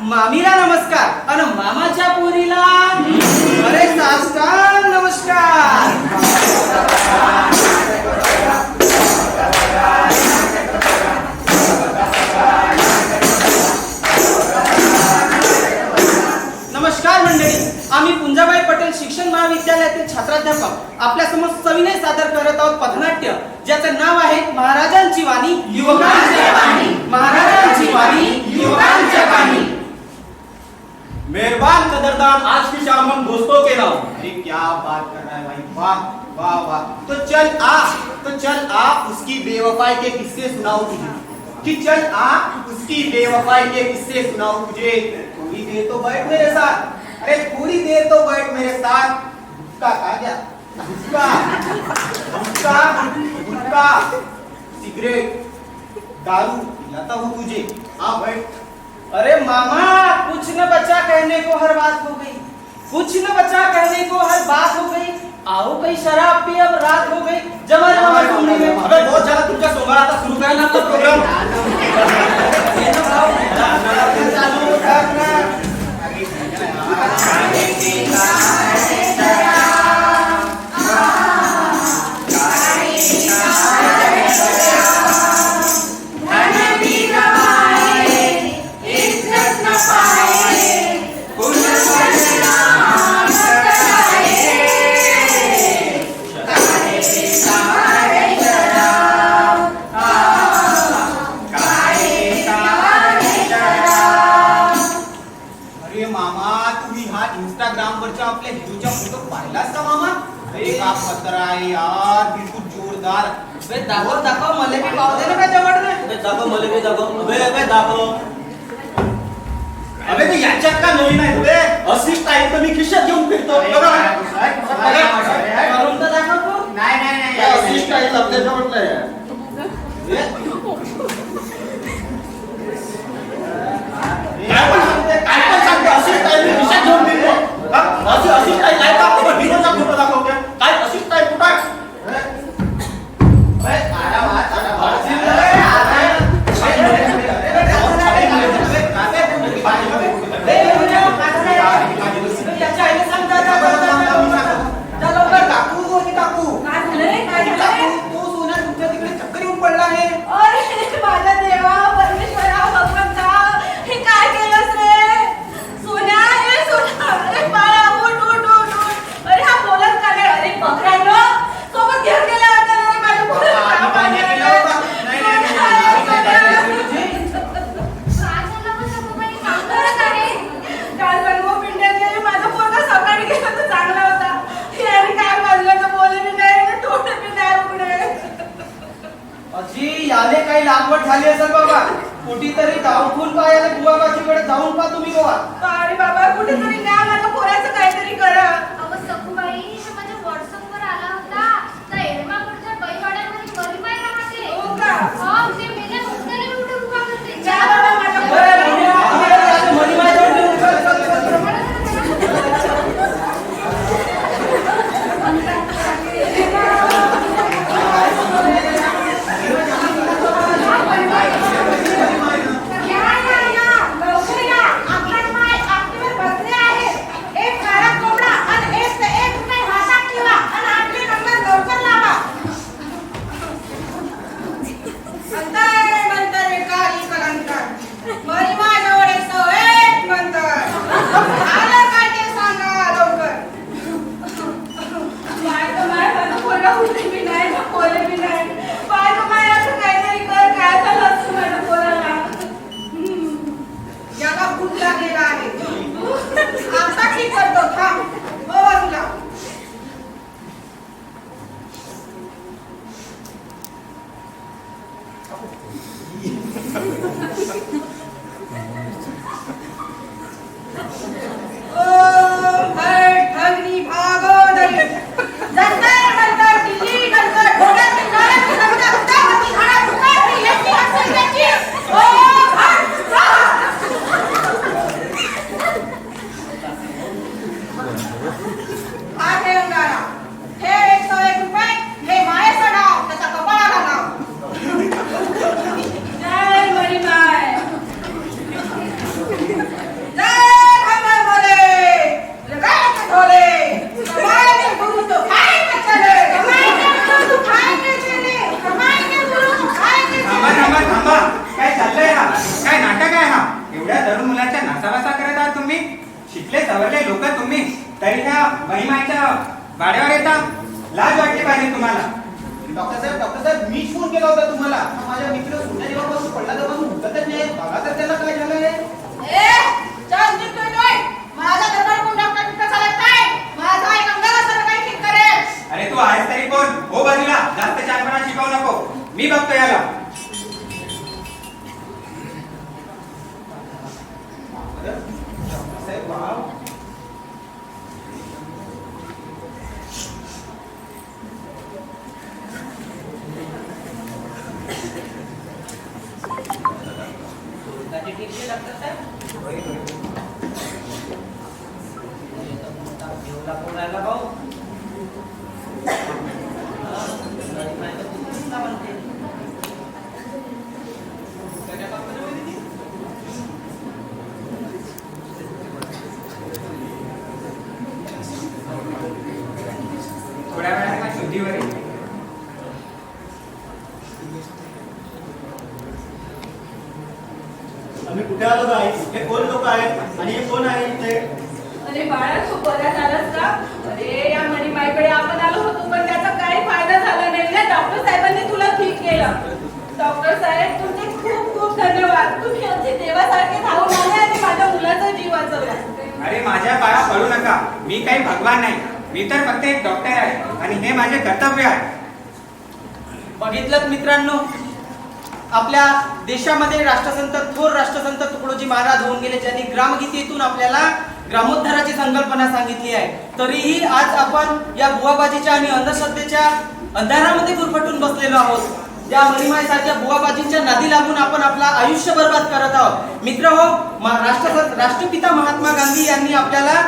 मामीला नमस्कार. आणि मामाच्या पोरीला अरे साष्टांग नमस्कार. नमस्कार मंडळी. आम्ही पुंजाबाई पटेल शिक्षण महाविद्यालयातील छात्राध्यापक. आपल्यासमोर सविनय सादर करत आहोत पथनाट्य. ज्याचं नाव आहे महाराजांची वाणी युवकांच्या वाणी. महाराजांची वाणी युवकांच्या वाणी. मेहरबान कदरदान आज की शाम हम दोस्तों के नाम। अरे क्या बात कर रहा है भाई? वाह वाह वाह। तो चल आ तो चल आ उसकी बेवफाई के किस्से सुनाओ तुझे कि चल आ उसकी बेवफाई के किस्से सुनाओ तुझे थोड़ी देर तो बैठ मेरे साथ। अरे थोड़ी देर तो बैठ मेरे साथ। गुटका खा गया। गुटका गुटका गुटका सिगरेट, दारू पिलाता हूँ तुझे। हाँ बैठ। अरे मामा कुछ न बचा कहने को हर बात हो गई। कुछ न बचा कहने को हर बात हो गई। आओ कई शराब पी अब रात हो गई। जमा जमा सुनने में। अबे बहुत ज़्यादा तुमका सोमवार आता शुरू करना प्रोग्राम ये तो भाव चालू करना काही दाखव अबे अबे दाखव. अबे ते याच्यात का नवीन आहे रे अशी स्टाईल तर मी खिशात घेऊन फिरतो. बघा. करून तर दाखव नाही नाही अशी स्टाईल आपल्याच्या म्हटलं गावातले लोक तुम्ही. तरी त्या महिमाच्या भाड्यावर येता. लाज वाटली पाहिजे तुम्हाला. डॉक्टर साहेब डॉक्टर साहेब मीच फोन केला होता तुम्हाला. हा माझा मित्र सोन्या जेव्हापासून पडला तेव्हापासून उठतच नाही बघा तर त्याला काय झालंय. ए चल निघतोय काय माझा दरबार कोण डॉक्टर बिक्टर चालत काय माझा एक अंगाला सर काय ठीक करेल. अरे तू आहेस तरी कोण? हो बाजूला. जास्त चारपणा शिकवू नको. मी बघतो याला डॉक्टर साहेब वाव दाढी ठीक आहे, डॉक्टर साहेब? जेवला कोणाला भाऊ? हा, दाढी नाही तर तुम्हीच का म्हणते? सगळ्या बापाने वळी दिली. थोड्या वेळात शुद्धीवर येईल आम्ही कुठे आलो काय हे कोण लोक आहेत आणि हे कोण आहेत ते अरे बाळा तू बरा झालास का? अरे या मणिमाईकडे आपण आलो होतो पण त्याचा काही फायदा झाला नाही. ना डॉक्टर साहेबांनी तुला ठीक केलं. डॉक्टर साहेब तुमचे खूप खूप धन्यवाद. तुम्ही देवासारखे धावून आले आणि माझ्या मुलाचा जीव वाचवला. अरे माझ्या पाया पडू नका. मी काही भगवान नाही. मी तर फक्त एक डॉक्टर आहे आणि हे माझे कर्तव्य आहे. बघितलं मित्रांनो आपल्या देशामध्ये राष्ट्रसंत थोर राष्ट्रसंत तुकडोजी महाराज होऊन गेले ज्यांनी ग्रामगीतेतून आपल्याला ग्रामोद्धाराची संकल्पना सांगितली आहे. तरीही आज आपण या बुवाबाजीच्या आणि अंधश्रद्धेच्या अंधारामध्ये गुरफटून बसलेलो आहोत. या मणिमाईसारख्या बुवाबाजींच्या नादी लागून आपण आपला आयुष्य बर्बाद करत आहोत. मित्र हो राष्ट्र राष्ट्रपिता महात्मा गांधी यांनी आपल्याला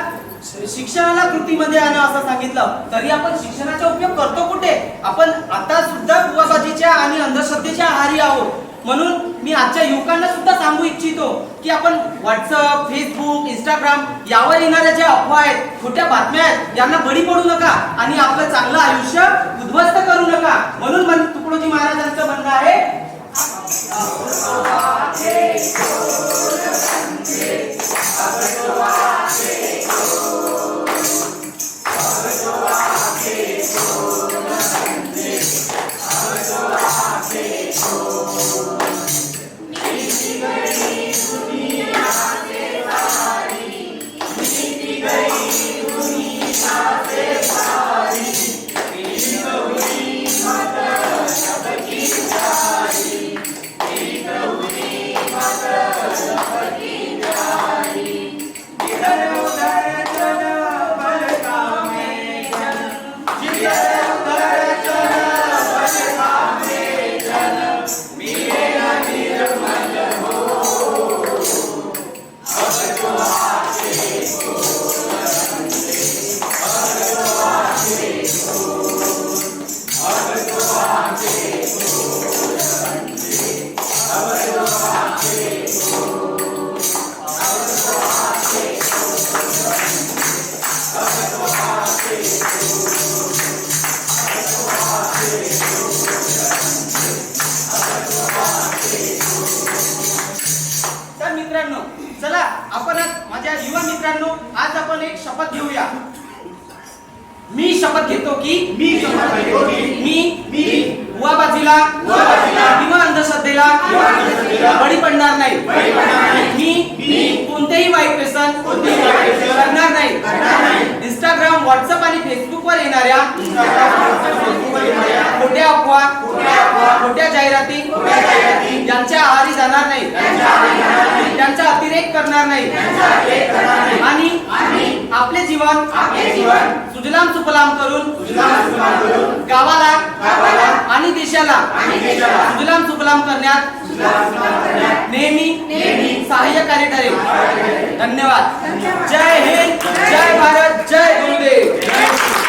शिक्षणाला कृतीमध्ये आणा असं सांगितलं. तरी आपण शिक्षणाचा उपयोग करतो कुठे? आपण आता सुद्धा बुवाबाजीच्या आणि अंधश्रद्धेच्या आहारी आहोत. म्हणून मी आजच्या युवकांना सुद्धा सांगू इच्छितो की आपण व्हॉट्सअप फेसबुक इंस्टाग्राम यावर येणाऱ्या ज्या अफवा आहेत खोट्या बातम्या आहेत यांना बळी पडू नका आणि आपलं चांगलं आयुष्य उद्ध्वस्त करू नका. म्हणून मन तुकडोजी महाराजांचं म्हणणं आहे चला आपण आज माझ्या युवा मित्रांनो आज आपण एक शपथ घेऊया मी शपथ घेतो की मी शपथ घेतो की मी मी बुवाबाजीला किंवा अंधश्रद्धेला बळी पडणार नाही. मी मी कोणतेही वाईट व्यसन करणार नाही. इंस्टाग्राम व्हॉट्सअप आणि फेसबुक वर येणाऱ्या फेसबुकवर येणाऱ्या खोट्या अफवा खोट्या जाहिराती? यांच्या आहारी जाणार नाही. त्यांचा अतिरेक करणार नाही. आणि आपले जीवन सुजलाम सुफलाम करून गावाला आणि देशाला सुजलाम सुफलाम करण्यात नेहमी सहाय्यकारी ठरेल. धन्यवाद. जय हिंद जय भारत जय गुरुदेव.